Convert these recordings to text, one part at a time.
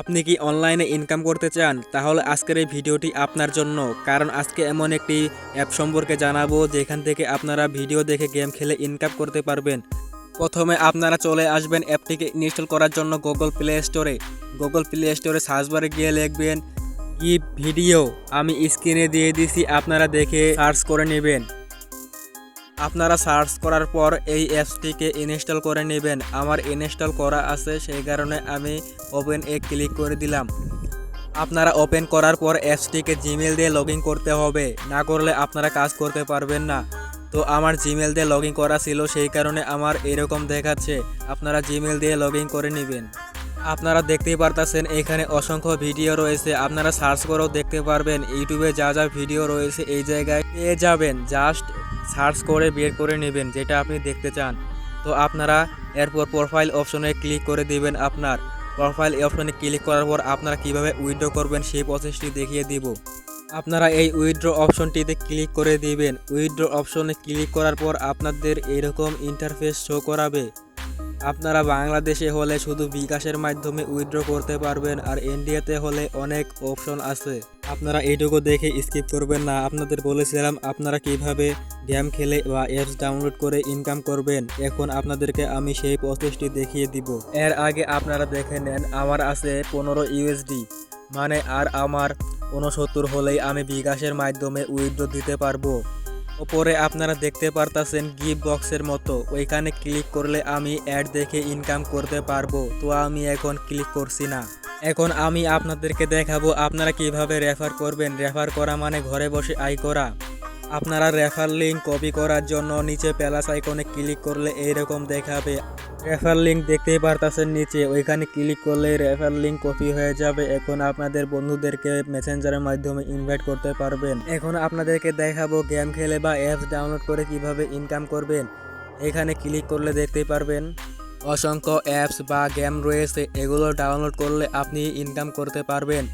আপনি কি অনলাইনে ইনকাম করতে চান? তাহলে আজকের এই ভিডিওটি আপনার জন্য। কারণ আজকে এমন একটি অ্যাপ সম্পর্কে জানাব, যেখান থেকে আপনারা ভিডিও দেখে গেম খেলে ইনকাম করতে পারবেন। প্রথমে আপনারা চলে আসবেন অ্যাপটিকে ইনস্টল করার জন্য গুগল প্লে স্টোরে গুগল প্লে স্টোরে সার্চ বারে গিয়ে লিখবেন কি ভিডিও আমি স্ক্রিনে দিয়ে দিছি, আপনারা দেখে সার্চ করে নেবেন। আপনারা সার্চ করার পর এই অ্যাপসটিকে ইনস্টল করে নেবেন। আমার ইনস্টল করা আছে, সেই কারণে আমি ওপেন এ ক্লিক করে দিলাম। আপনারা ওপেন করার পর অ্যাপসটিকে জিমেল দিয়ে লগ করতে হবে। না করলে আপনারা কাজ করতে পারবেন না। তো আমার জিমেল দিয়ে লগ করা ছিল, সেই কারণে আমার এরকম দেখাচ্ছে। আপনারা জিমেল দিয়ে লগ করে নেবেন। আপনারা দেখতেই পারতাছেন, এখানে অসংখ্য ভিডিও রয়েছে। আপনারা সার্চ করেও দেখতে পারবেন, ইউটিউবে যা যা ভিডিও রয়েছে এই জায়গায় পেয়ে যাবেন। জাস্ট সার্চ করে বের করে নেবেন, যেটা আপনি দেখতে চান। তো আপনারা এরপর প্রোফাইল অপশনে ক্লিক করে দেবেন আপনার। প্রোফাইল অপশনে ক্লিক করার পর আপনারা কীভাবে উইথড্র করবেন সেই প্রসেসটি দেখিয়ে দিব। আপনারা এই উইথড্র অপশনটিতে ক্লিক করে দিবেন। উইথড্র অপশনে ক্লিক করার পর আপনাদের এরকম ইন্টারফেস শো করাবে। আপনারা বাংলাদেশে হলে শুধু বিকাশের মাধ্যমে উইথড্র করতে পারবেন আর ইন্ডিয়াতে হলে অনেক অপশন আছে। আপনারা এইটুকু দেখে স্কিপ করবেন না। আপনাদের বলেছিলাম আপনারা কীভাবে গেম খেলে বা অ্যাপস ডাউনলোড করে ইনকাম করবেন। এখন আপনাদেরকে আমি সেই প্রসেসটি দেখিয়ে দিব। এর আগে আপনারা দেখে নেন, আমার আছে পনেরো ইউএসডি মানে আর আমার উনসত্তর হলেই আমি বিকাশের মাধ্যমে উইথড্র দিতে পারব। ওপরে আপনারা দেখতে পারতাছেন গিফট বক্সের মতো। ওইখানে ক্লিক করলে আমি অ্যাড দেখে ইনকাম করতে পারব, তো আমি এখন ক্লিক করছি না। এখন আমি আপনাদেরকে দেখাবো আপনারা কীভাবে রেফার করবেন। রেফার করা মানে ঘরে বসে আয় করা। আপনারা রেফার লিঙ্ক কপি করার জন্য নিচে প্যালাস আইকনে ক্লিক করলে এইরকম দেখাবে। রেফার লিঙ্ক দেখতেই পারতাছেন নিচে, ওইখানে ক্লিক করলে রেফার লিঙ্ক কপি হয়ে যাবে। এখন আপনাদের বন্ধুদেরকে মেসেঞ্জারের মাধ্যমে ইনভাইট করতে পারবেন। এখন আপনাদেরকে দেখাবো গেম খেলে বা অ্যাপস ডাউনলোড করে কীভাবে ইনকাম করবেন। এখানে ক্লিক করলে দেখতেই পারবেন। অসংখ্য অ্যাপস বা গেম রয়েছে, এগুলো ডাউনলোড করলে আপনি ইনকাম করতে পারবেন।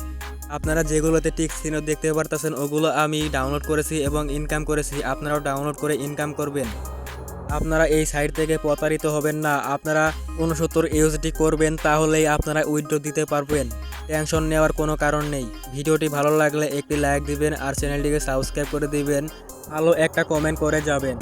আপনারা যেগুলোতে টিক চিহ্ন দেখতে পারতেছেন, ওগুলো আমি ডাউনলোড করেছি এবং ইনকাম করেছি। আপনারাও ডাউনলোড করে ইনকাম করবেন। আপনারা এই সাইট থেকে প্রতারিত হবেন না। আপনারা উনসত্তর ইউএসডি করবেন, তাহলেই আপনারা উইথড্র দিতে পারবেন। টেনশন নেওয়ার কোনো কারণ নেই। ভিডিওটি ভালো লাগলে একটি লাইক দিবেন আর চ্যানেলটিকে সাবস্ক্রাইব করে দিবেন। ভালো একটা কমেন্ট করে যাবেন।